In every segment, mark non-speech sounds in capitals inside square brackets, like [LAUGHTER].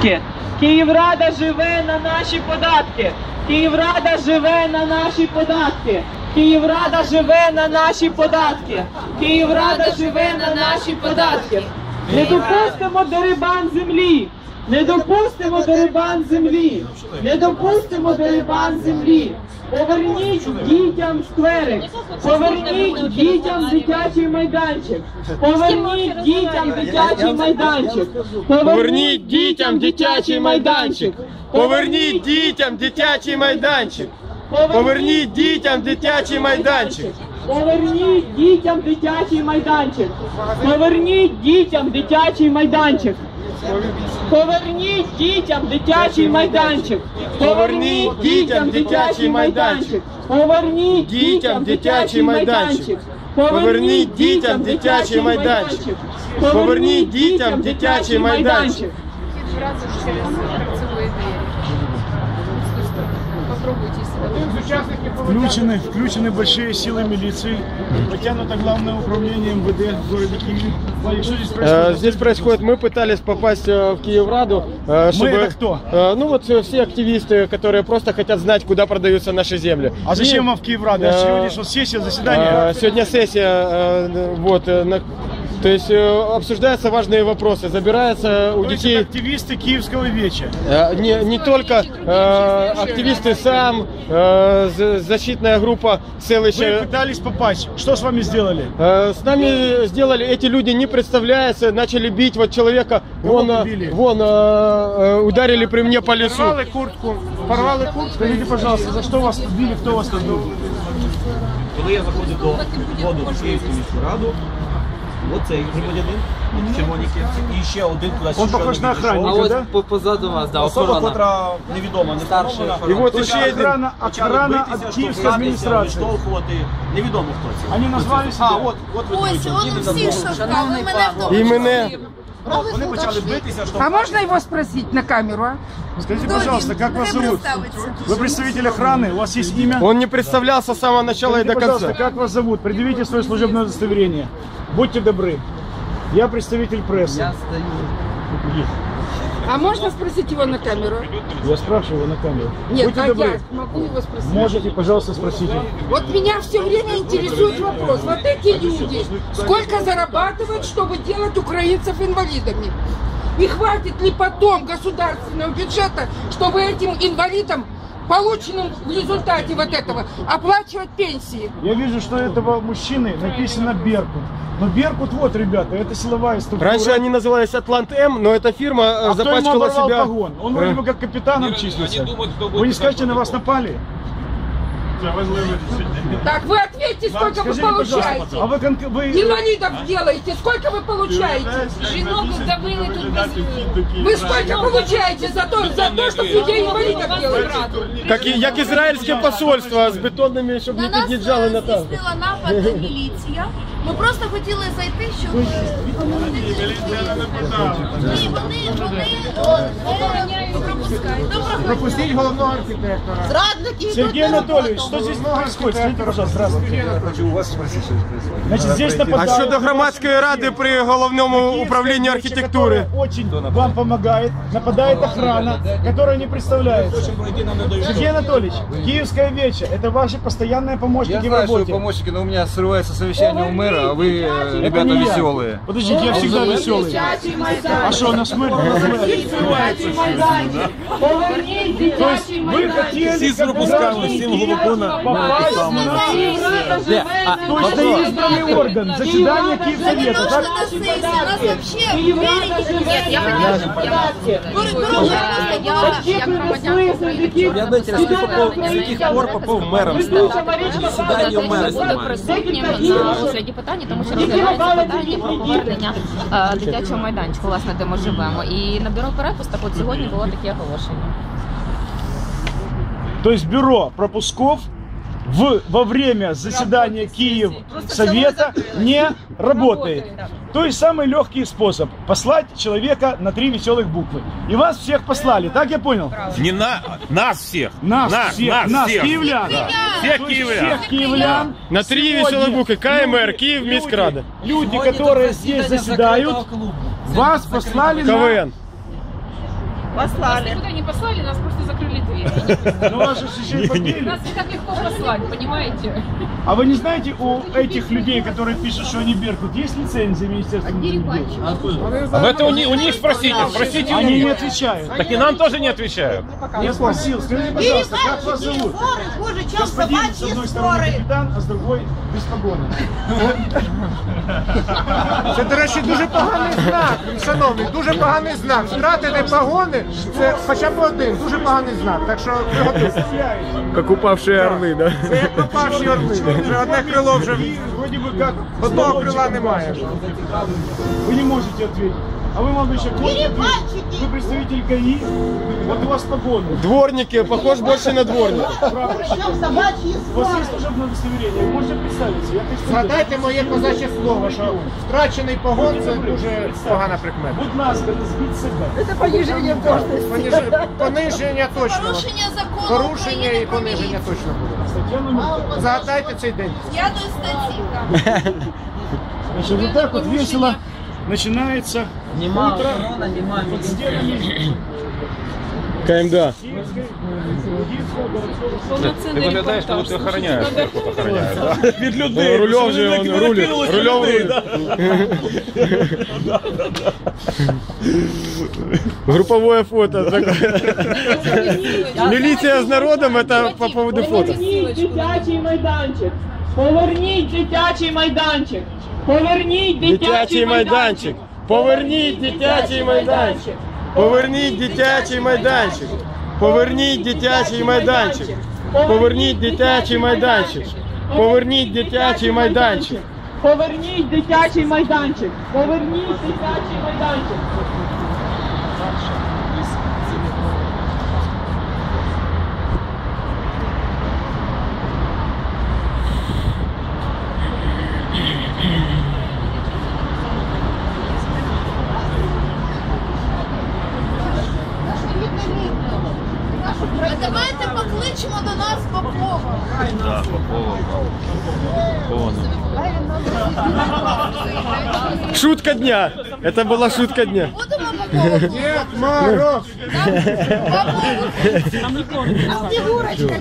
Податки. Київрада живе на наші податки. Київрада живе на наші податки. Київрада живе на наші податки. Київрада живе на наші податки. Не допустимо дерибан землі. Не допустимо дерибан землі. Не допустимо дерибан землі. Поверніть дітям скверик. Поверніть дітям дитячий майданчик. Поверніть дітям дитячий майданчик. Поверніть дітям дитячий майданчик. Поверніть дітям дитячий майданчик. Поверніть дітям дитячий майданчик. Поверніть дітям дитячий майданчик. Поверніть дітям дитячий майданчик. Поверніть дітям дитячий майданчик. Поверніть дітям дитячий майданчик. Поверніть дітям дитячий майданчик. Поверніть дітям дитячий майданчик. Поверніть дітям дитячий майданчик. Включены, включены большие силы милиции, потянуто главное управление МВД в городе Киеве. Что здесь Э, происходит? Здесь происходит, мы пытались попасть э, в Киевраду, э, чтобы... это кто? Ну вот все активисты, которые просто хотят знать, куда продаются наши земли. А зачем И, вам в Киевраду? А сегодня что, сессия, заседание? Сегодня сессия, вот, на- то есть э, обсуждаются важные вопросы, забирается у То есть детей... это активисты Киевского веча. Э, Не, не только э, активисты сам, э, защитная группа Вы Селыща. пытались попасть. Что с вами сделали? Э, С нами сделали, эти люди не представляются, начали бить вот человека, Кого вон, э, побили? вон э, э, ударили при мне по лицу. Порвали куртку. Порвали куртку. Скажите, пожалуйста, за что вас били, кто вас побил? Коли я заходив до входу в Київську міську раду, оцей громадянин в червоній кепці, і ще один кудись Он щойно похож на підійшов. охранника, да? по- позаду вас, да, Особа, охорона. котра невідома, не Старший встановлена. І от Почали ще один. Охрана, почали охрана битися, от Киевской штовхатися, администрации. Відштовхувати. Невідомо хто це. Они назвали А, себя? от, от ви Ось, дивіться, он діти за всіх мною. штовхав, ви мене в тому І числі. мене. Вони почали битися, А штовхати. можно его спросить на камеру, а? Скажите, Хто пожалуйста, він? как вас Нехай зовут? представиться. Вы представитель охраны, у вас есть имя? Он не представлялся с самого начала и Скажите, до пожалуйста, конца. как вас зовут? Предъявите свое служебное удостоверение. Будьте добры. Я представитель прессы. Я стою. А можно спросить его на камеру? Я спрашиваю на камеру. Нет, Будьте а добры. я могу его спросить? Можете, пожалуйста, спросите. Вот меня все время интересует вопрос. Вот эти люди, сколько зарабатывают, чтобы делать украинцев инвалидами? И хватит ли потом государственного бюджета, чтобы этим инвалидам, полученным в результате вот этого, оплачивать пенсии? Я вижу, что этого мужчины написано Беркут. Но Беркут, вот, ребята, это силовая структура. Раньше они назывались Атлант М, но эта фирма э, а кто ему запачкала себя. погон? Он вроде Э, бы как капитаном числится. Вы не скажете, на вас напали? Так, вы ответьте, сколько вы Скажите, пожалуйста, получаете? а вы, конк- вы... Инвалидов делаете, сколько вы получаете? Жінок здавили тут без... Вы сколько получаете за то, за то, что людей инвалидов делаете? Как, и- як ізраїльське посольство з бетонними, щоб На не нас під'їжджали е, на танк. здійснила напад міліція. Ми просто хотіли зайти, щоб е, Ні, вони вони е, не пропускають. Доброго Пропустить головного архитектора. зрадники. Сергей Анатольевич, что здесь происходит? Скажите, пожалуйста, здравствуйте. Я хочу у вас спросить, что здесь происходит. Значит, здесь А нападают... щодо громадської ради при головному Киевская управлінні веча, архітектури. которая Очень вам помогает. Нападает охрана, которая не представляется. Сергей Анатольевич, Киевская веча, это ваши постоянные помощники Я в знаю, что вы работе. помощники, но у меня срывается совещание у мэра, мэр, а вы, э, ребята, веселые. Подождите, я всегда веселый. А что, нас мэр? То есть вы хотели, как всем глубоко на то есть точно избранный орган, заседание Киевсовета, так? Нет, я Я, знаете, з яких пор попав мером став. Заседание мэра снимают знімає. присутнім на розгляді питання, тому що розглядається питання про повернення е, дитячого майданчика, власне, де ми живемо. І на бюро перепусток от сьогодні було таке оголошення. То есть бюро пропусков в, во время заседания Киев Совета не работает. То есть самый легкий способ послать человека на три веселых буквы. И вас всех послали, так я понял? Не на нас всех. Нас, нас, всех, нас, нас, всех. киевлян. Всех То есть киевлян. всех киевлян. На три Сегодня веселых буквы. КМР, люди- Киев, Мискрада. Люди, которые здесь заседают, вас послали на... КВН. Нас никуда не послали, нас просто закрыли. Ну вас же еще и побили. Нас не так легко послать, понимаете? А вы не знаете, у этих людей, которые пишут, что они Беркут, есть лицензия Министерства внутренних дел? Об этом у них, у них спросите, спросите у Они не отвечают. Так и нам тоже не отвечают. Я спросил, скажите, пожалуйста, как вас зовут? Хуже, чем Господин, с собачьи одной стороны капитан, а с другой без погони. Це, [LAUGHS] до речі, дуже поганий знак, шановний, дуже поганий знак. Втратити погони, це хоча б один, дуже поганий знак. Так що приготуйтесь. Как упавшие орлы, да? Це як попавші орли. Вже одне крило вже И вроде бы как... одного крила немає. Вы не можете ответить. А вы, молодой человек, можете ответить? Вы представитель ГАИ, вот у вас погоны. Дворники, похож більше на дворника. Причем собачьи У вас споры. есть служебное удостоверение, вы можете представиться. Я представитель. Згадайте моє козаче слово, що втрачений погон це дуже погана прикмета. Будь ласка, не збіть себе. Поніж- Пониження точно. Порушення закону Порушення України і про пониження міліцію. точно буде. Стаття номер Згадайте цей день. П'ятої статті. Значит, вот так вот весело начинается утро под стенами КМДА. Ти виглядаєш, коли ти охороняєш, як тут охороняєш. да? Від людей. Рульов же он рулит. Рулев рулит. Групповое фото. Милиция с народом, это по поводу фото. Поверніть дитячий майданчик. Поверніть дитячий майданчик. Поверніть Дитячий майданчик. Поверніть дитячий майданчик. Поверніть дитячий майданчик. Поверніть дитячий майданчик. Поверніть дитячий майданчик. Поверніть дитячий майданчик. Поверніть дитячий майданчик. Поверніть дитячий майданчик. дня. Это была шутка дня. Будемо Попова. Дед Мороз. Снігурочка.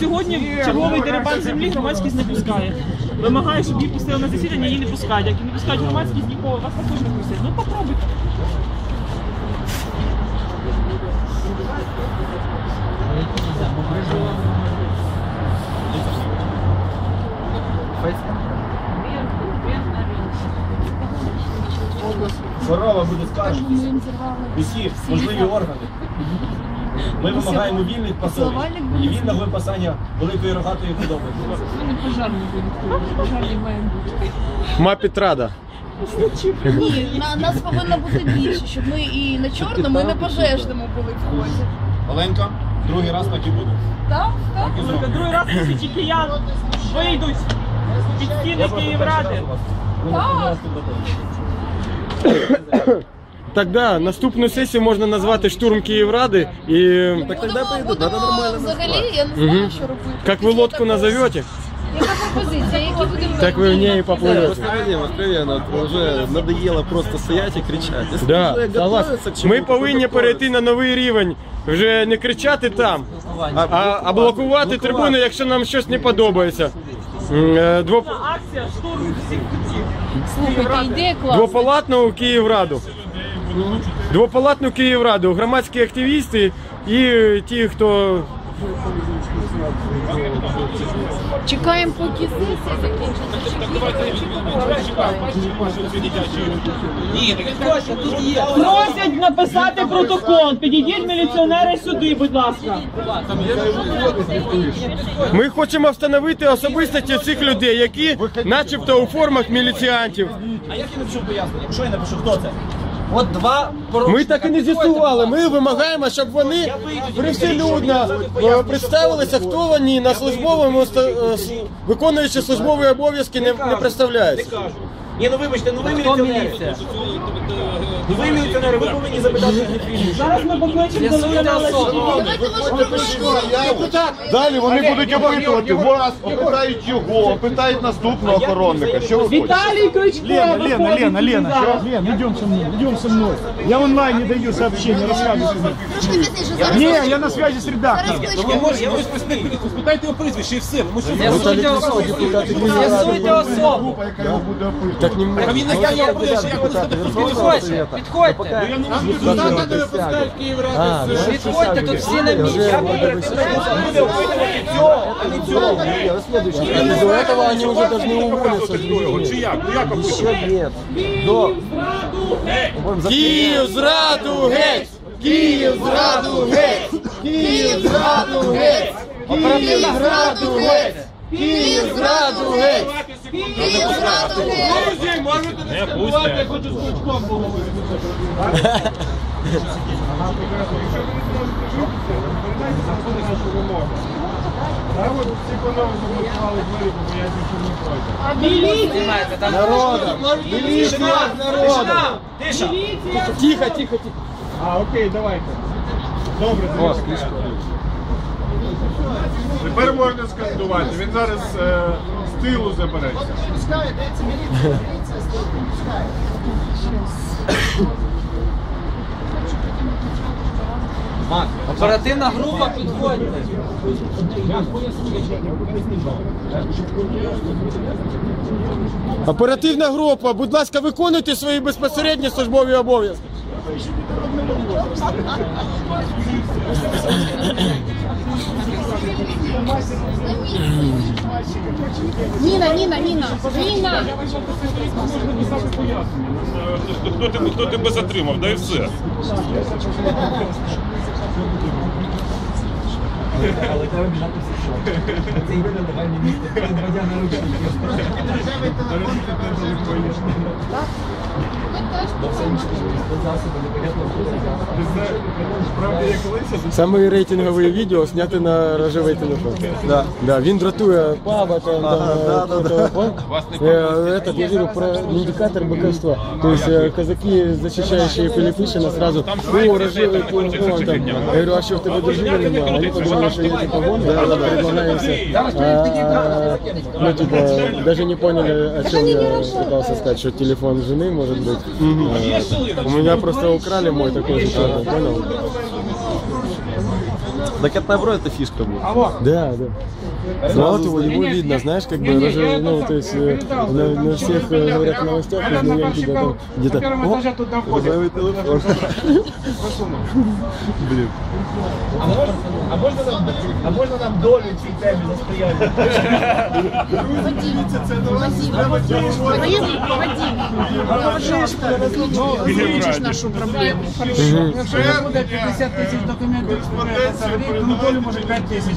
Сьогодні черговий дерибан землі громадськість не пускає. Вимагає, щоб її пустили на засідання, її не пускають. Як і не пускають громадськість, нікого вас також не пустять. Ну попробуйте. Корова буде скаржитися. Усі можливі органи. Ми вимагаємо вільних пасовищ і вільного випасання великої рогатої худоби. Мапітрада. Ні, на, нас повинно бути більше, щоб ми і на чорному, і на пожежному були в ході. Оленка, другий раз так і буде. Так? Так? Тільки Другий раз тисячі киян вийдуть під стіни Київради. Тогда наступну сесію можна назвати штурм Київради і Будемо, будемо взагалі, я не знаю, що робити. як ви лодку назовете, Яка пропозиція, які будемо так ви в ній і поплывете. Откровенно, откровенно, уже надоело просто стоять и кричать. Если Да, уже согласен. готовятся к Ми чему-то, повинні то перейти на новий рівень. Вже не кричати там, а, а блокувати трибуни, якщо нам щось не подобається. Е, Дво, Акція штурм всіх кутів. Слухайте, ідея класна. двопалатну Київраду. Двопалатну Київраду. Громадські активісти і ті, хто Чекаємо, поки сесія закінчиться. Просять написати протокол. Підійдіть міліціонери сюди, будь ласка. Ми хочемо встановити особистості цих людей, які начебто у формах міліціантів. А як я напишу пояснення? Якщо я напишу, хто це? От два Ми так і не з'ясували. Ми вимагаємо, щоб вони привселюдно е, представилися, хто вони на службовому ста- е, с- виконуючи службові обов'язки не, не представляються. кажу. Ні, ну вибачте, ну ви міліціонери. Ну ви міліціонери, ви повинні запитати їх прізвище. Зараз ми покличемо до ваше Далі вони будуть опитувати вас, опитають його, опитають наступного охоронника. Що ви хочете? Віталій Кличко! Лена, Лена, Лена, Лена, зараз. Лена, идем со мной, идем со мной. Я онлайн не даю сообщения, рассказывай мне. Трошки. Не, я на связи с редактором. Ну, ви можете, спитайте його прізвище і все. Тому що З'ясуйте особу. З'ясуйте особу. Група, яка його буде опитувати. Так не А він як я його прізвище, як вони Підходьте, підходьте. Депутати не випускають Київради з Підходьте, тут всі на місці. буде опитувати цього, а не цього. Из-за этого они уже должны уволиться. Чи як? Ну як опитувати? Нет. До. Київ зраду геть! Київ зраду геть! Київ зраду геть! Київ зраду геть! Київ зраду геть! Київ зраду геть. Не пустять. Міліція! Народом! Міліція з народом! Тиша. Тихо, тихо, тихо. А, окей, давайте. Добре, О, Тепер можна скандувати. Він зараз е, з тилу забереться. Оперативна група підходьте. Оперативна група, будь ласка, виконуйте свої безпосередні службові обов'язки. Ніна, Ніна, Ніна, Ніна. Хто тебе, хто тебе затримав, да і все. [LAUGHS] Саме рейтингове відео зняте на рожевий телефон. Да. Да, він дратує паба, там, там, да, да, Этот, я видел про индикатор быковства. То есть э, казаки, защищающие Пилипишина, сразу, о, рожевый телефон, там. Я говорю, а что, в тебе дружина нема? Они подумали, что я типа вон, да, да, предлагаю все. А, Ну, типа, даже не поняли, о чем я пытался сказать, что телефон жены может быть. А, У меня просто украли мой такой же черный, понял? Так это наоборот, это фишка была. Да, да. Ну вот его, его видно, знаешь, как бы даже, ну, то есть э, на, на всех э, говорят новостях, узнаем тебя там где-то. О, Розовый телефон. Блин. А можна, а можна нам, а можна нам долю в цій темі засприяти? Озвучишь нашу проблему. Хорошо. Вже буде 50 тисяч документів ну долю може 5 тисяч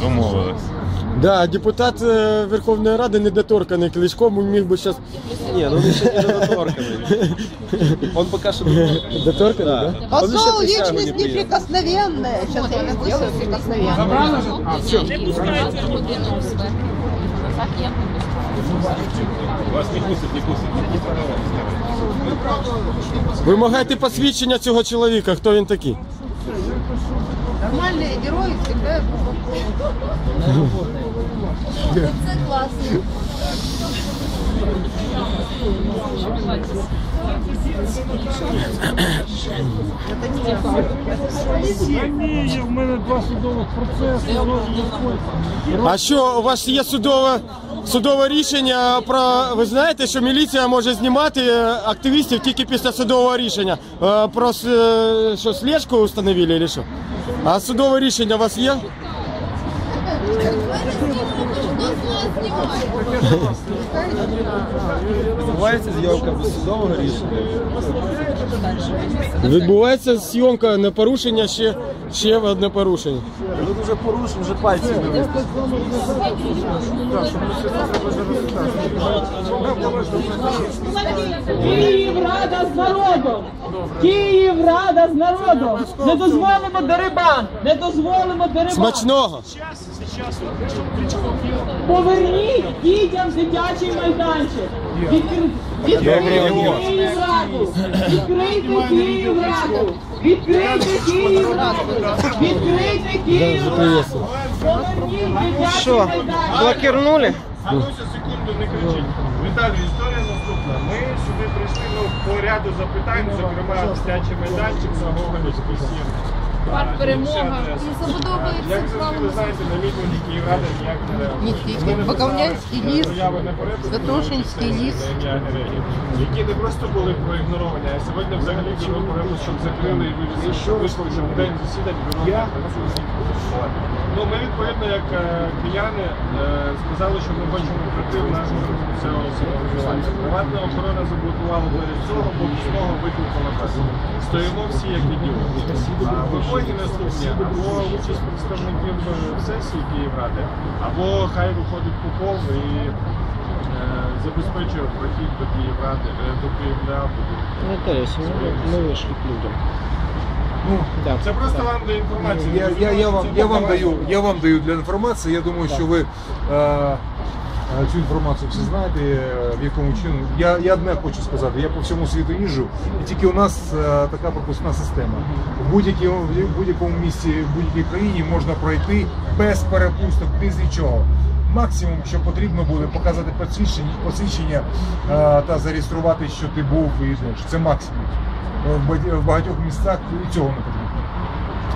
Домовились. Да, депутат э, Верховної Ради недоторканий Кличко міг би зараз Не, ну он еще не доторканный. Он пока что доторканный. доторканий, да? Он еще Посол присягу не личность принял. неприкосновенная. Сейчас я не сделаю прикосновенной. Так, я Вас не пустять, не пустять. Вимагайте посвідчення цього чоловіка, хто він такий. Нормальные герои всегда Це класно. Ні, в мене два судових процеси. А що, у вас є судове, судове рішення про. Ви знаєте, що міліція може знімати е, активістів тільки після судового рішення? Е, Про е, що, слежку установили чи що? А судове рішення у вас є? Відбувається зйомка без судового рішення. Відбувається зйомка на порушення ще, ще одне порушення. Тут уже порушив, вже пальці не Київрада з народом! Київрада з народом! Не дозволимо дерибан! Не дозволимо дерибан! Смачного! Поверніть дітям дитячий майданчик. Відкри- Відкрийте Київраду. Відкрийте Київраду. Відкрийте Київраду. Відкрийте Київраду. Поверніть дитячий Що, майданчик. блокирнули? Ануся, секунду, не кричіть. Віталій, історія наступна. Ми сюди прийшли ну, по ряду запитань, зокрема, дитячий майданчик на Гоголівській 7. Парк Перемога. І забудовується Як завжди, ви знаєте, на мітингі Київради ніяк не реагує. Ні, тільки Бакавнянський ліс, Заяви на перепис, Святошинський ліс. на ім'я героїв, які не просто були проігноровані, а сьогодні взагалі було перепис, щоб закрили і вивезли, що вийшло, щоб в день засідань бюро Ну, ми відповідно, як е, кияни, е, сказали, що ми хочемо прийти в нашу місцевого самоврядування. Приватна охорона заблокувала двері цього, бо з того викликала нас. Стоїмо всі як. А вимоги наступні або участь представників е, сесії Київради, або хай виходить Попов і е, забезпечує прохід до Київради, е, до Київля. Мы вышли к людям. Ну, Це просто вам для інформації. Я, я, я, вам, я, вам даю, я вам даю для інформації. Я думаю, що ви е, цю інформацію всі знаєте, е, в якому чину. Я, я одне хочу сказати, я по всьому світу їжджу, і тільки у нас е, така пропускна система. В будь-якому, будь-якому місці, в будь-якій країні можна пройти без перепусток, без нічого. Максимум, що потрібно буде, показати посвідчення, посвідчення е, та зареєструвати, що ти був і знаєш. Це максимум. Е, В багатьох- місцях і цього не потрібно.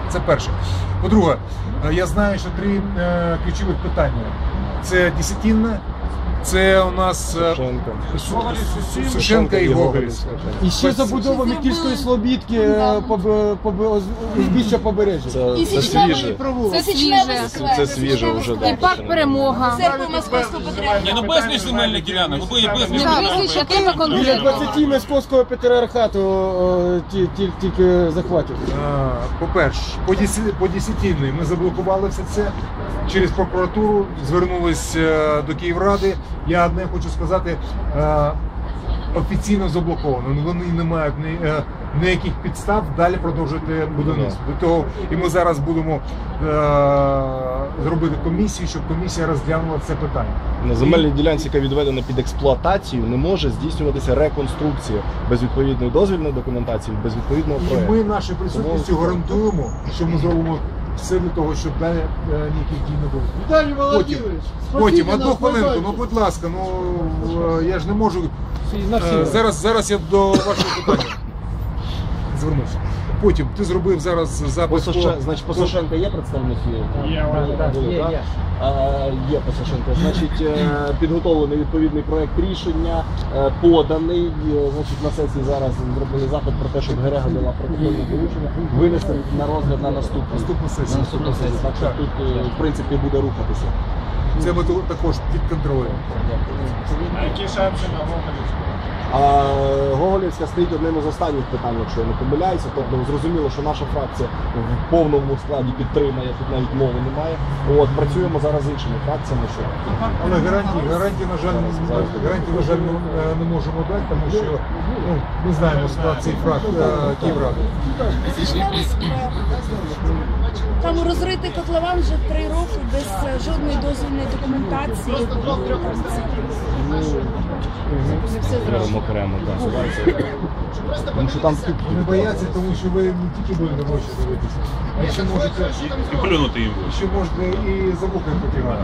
Це перше. По-друге, е, я знаю, що три е, ключових питання: це десятинна, це у нас е, Сушенка і Гоголівська. І ще забудова Микільської Слобідки е, узбіччя побережжя. І Це свіже. Це свіже. Це свіже вже, І парк перемога. Церква Московського патріархату. Ні, ну безліч земельних ділянок, Ну, безліч, якими Біля конкретно? 20 московського патріархату е, ті- ті- тільки захватів. Е, По-перше, по, десятинної ми заблокували все це через прокуратуру, звернулись е, до Київради. Я одне хочу сказати. е, Офіційно заблоковано. Ну, Вони не мають ні, е, ніяких підстав далі продовжити будівництво. До того і ми зараз будемо е, зробити комісію, щоб комісія розглянула це питання. На земельній ділянці, яка відведена під експлуатацію, не може здійснюватися реконструкція без відповідної дозвільної документації, без відповідного І ми нашою присутністю гарантуємо, що ми зробимо все силу того, щоб далі е, ніяких дій не було. Віталій Володимирович, потім одну хвилинку, ну будь ласка, ну е, я ж не можу. Е. Зараз, зараз я до вашого питання [COUGHS] звернуся. Потім ти зробив зараз запис. По- Значить, Посошенка є представник? Є, Були, так? Є Посошенко. Значить, е, підготовлений відповідний проект рішення, е, поданий. Е, Значить, на сесії зараз зробили запит про те, щоб Герега дала протокольне доручення, винести на розгляд на наступну Наступну сесію. На наступну сесію. Так що тут, в принципі, буде рухатися. Це ми також підконтролюємо. А які шанси на Гоголівську? А Гоголівська стоїть одним із останніх питань, якщо я не помиляюся. Тобто зрозуміло, що наша фракція в повному складі підтримає, тут навіть мови немає. От працюємо зараз з іншими фракціями, що Але гарантії, гарантії, на жаль, гарантії, на жаль, ми е, не можемо дати, тому що ну, ми знаємо склад цих фрак Там розритий котлован вже три роки без е, жодної дозвільної документації. ми все зробимо окремо. так. [LAUGHS] Тому що там Не бояться, тому що ви не тільки будете гроші дивитися, а ще можете І плюнути їм. ще можете і за вухом потягати.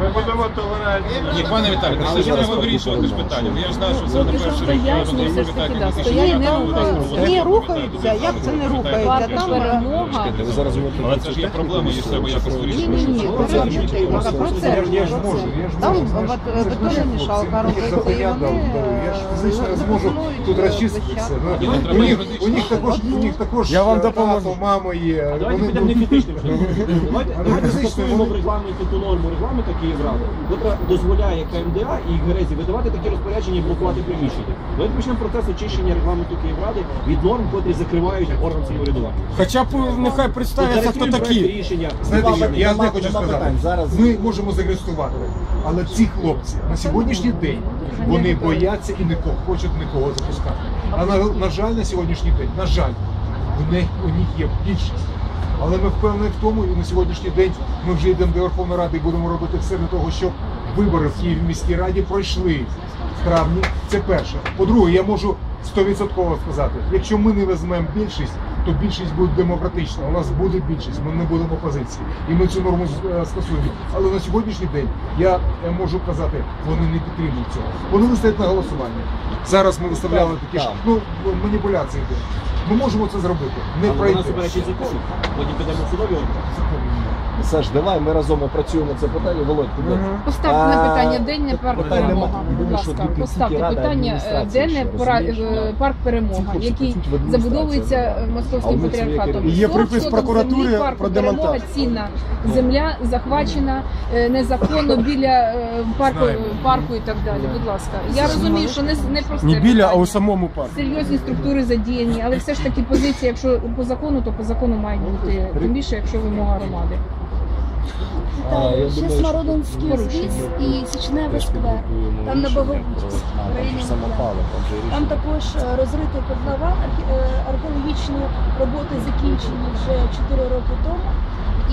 Ми будемо толерантні. Ні, пане Віталій, але ж треба вирішувати ж питання. Ну, Я ж знаю, що це не перше рік. все ж таки, да, стоять не рухаються. Не рухаються, як це не рухаються? Там перемога. ви зараз говорите Але це ж є проблема, її треба якось Ні, ні, ні, про процес. Я ж- я ж можу, я ж Там можу. бет- бетономішалка робиться, і Я вони ж фізично е, зможу запропонують тут розчиститися. площадку. Ну, ну, у, них, у них також, у них також Я вам е, допоможу. тато, мама є. Давайте Вони підемо не фізично. Давайте А давайте в вони- регламенті ту норму регламенту Київради, яка дозволяє КМДА і Герезі видавати такі розпорядження і блокувати приміщення. Давайте почнемо процес очищення регламенту Київради від норм, котрі закривають орган самоврядування. Хоча б нехай представляться, хто Зареєструємо проект такі. рішення. Знаєте, що, я нема- не хочу сказати. Ми можемо зареєструвати, але ці хлопці на сьогоднішній день вони бояться і не ко- хочуть нікого запускати. А на, на жаль, на сьогоднішній день, на жаль, в них у них є більшість. Але ми впевнені в тому, і на сьогоднішній день ми вже йдемо до Верховної Ради і будемо робити все для того, щоб вибори в Києві міській раді пройшли в травні. Це перше. По-друге, я можу стовідсотково сказати, якщо ми не візьмемо більшість, то більшість буде демократична. У нас буде більшість, ми не будемо опозиції. І ми цю норму е, скасуємо. Але на сьогоднішній день я е, можу казати, вони не підтримують цього. Вони виставлять на голосування. Зараз ми виставляли такі ж ну маніпуляції. йде. Ми можемо це зробити. Не пройти. Вони підемо судові. Саш, давай ми разом опрацюємо це питання. Володь, туди. Поставте на питання денне парк перемога. Будь ласка, поставте питання е, денне пора- е, парк перемога, який забудовується московським патріархатом. Є припис прокуратури про демонтаж. перемога цінна. Земля захвачена е, незаконно біля парку, парку і так далі. Будь ласка, я розумію, що не, не просте Не біля, а у самому парку. Серйозні структури задіяні, але все ж таки позиція, якщо по закону, то по закону мають бути тим більше, якщо вимога громади. Ще Смородинський що- і Січневий сквер. Там на Боговутівськ, в районі Там також розритий котлован, е, археологічні роботи закінчені вже 4 роки тому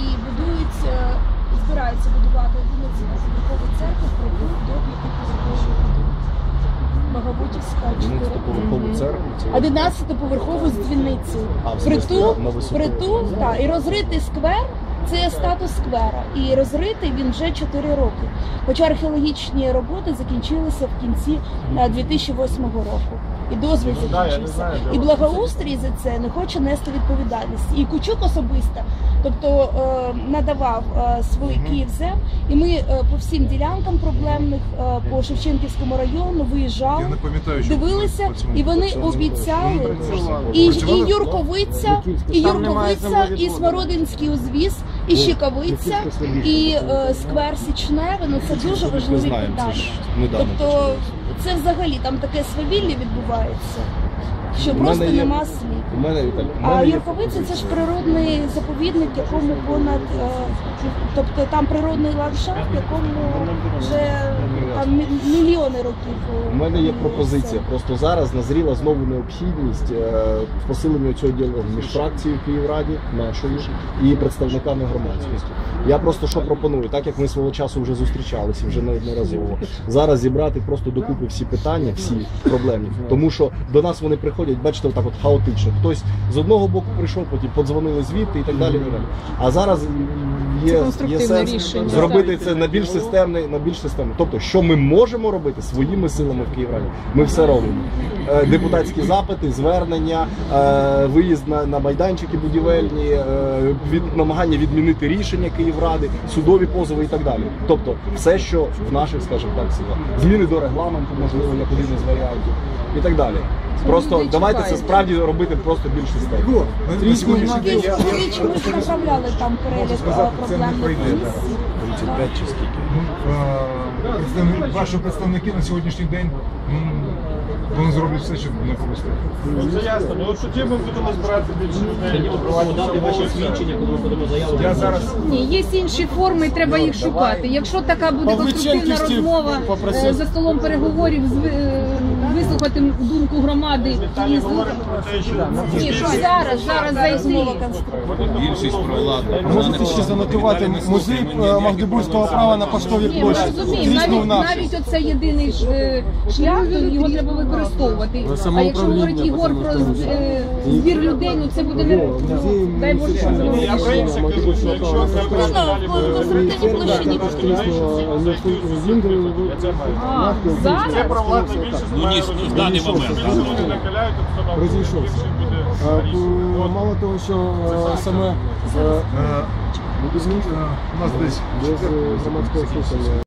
і будується, збираються будувати 11 поверхову церкву прибув до п'ятиповерхової будинку. Боговутівська 4. 11-поверхову церкву. це- 11-поверхову з дзвіницею. Притул, притул, так, і розритий сквер. Це статус сквера, і розритий він вже 4 роки. Хоча археологічні роботи закінчилися в кінці е, 2008 року. І дозвіл закінчився. І благоустрій за це не хоче нести відповідальність. І Кучук особисто, тобто е, надавав е, свій Київзем, і ми е, по всім ділянкам проблемних е, по Шевченківському району виїжджали, дивилися, і вони обіцяли. І, і Юрковиця, і Юрковиця, і. Смородинський узвіз, і щикавиця, і е, сквер Січневе. Ну це дуже важливі знаємо, це питання. ж недавно Тобто це взагалі там таке свавілля відбувається, що У просто є- нема слів. У мене Віталь, у А мене є Юрковиця це ж природний заповідник, якому понад е, тобто там природний ландшафт, якому вже там мільйони років. е, У мене є пропозиція. Просто зараз назріла знову необхідність е, в посиленні цього діалогу між фракцією Київраді, нашою, і представниками громадськості. Я просто що пропоную, так як ми свого часу вже зустрічалися вже неодноразово. Зараз зібрати просто докупи всі питання, всі проблемні. Тому що до нас вони приходять, бачите, отак от хаотично. Хтось з одного боку прийшов, потім подзвонили звідти так і так далі. А зараз є, є конструктивне сенс рішення. зробити це на більш системний, на більш системний. Тобто, що ми можемо робити своїми силами в Київраді, ми все робимо. Е, Депутатські запити, звернення, е, виїзд на, на майданчики будівельні, е, від намагання відмінити рішення Київради, судові позови і так далі. Тобто, все, що в наших, скажімо так, силах. зміни до регламенту, можливо, як один із варіантів, і так далі. Просто давайте це справді робити просто більш системно. На, на сьогоднішній день я, я ми ж направляли там перелік е, сказати, це не проблемних пройде місць. зараз. 35 чи скільки? Ну, е, представник- ваші представники на сьогоднішній день ну, вони зроблять все, щоб не пропустити. Ну це ясно. Ну от тоді ми будемо збирати більше людей. дати ваші свідчення, коли ми будемо заяву. Я зараз Ні, є інші форми, треба їх шукати. Якщо така буде конструктивна розмова попросив. е, за столом переговорів, з ви- е, вислухати думку громади і Ні, що зараз, зараз зайти. Більшість провладна. Можете ще занотувати музей Магдебурзького права на Поштовій Ні, ми площі? розуміємо, Тріснув навіть, наш. навіть оце єдиний ж, е, шлях, то його треба використовувати. А якщо говорить Єгор про з- е, збір людей, ну це буде не дай Боже, я кажу, що якщо це Можна далі в площині це зараз? провладна більшість Ну, ні, розуміти, в даний момент, Розійшовся. Е, Мало того, що е, саме е, у нас десь громадського слухання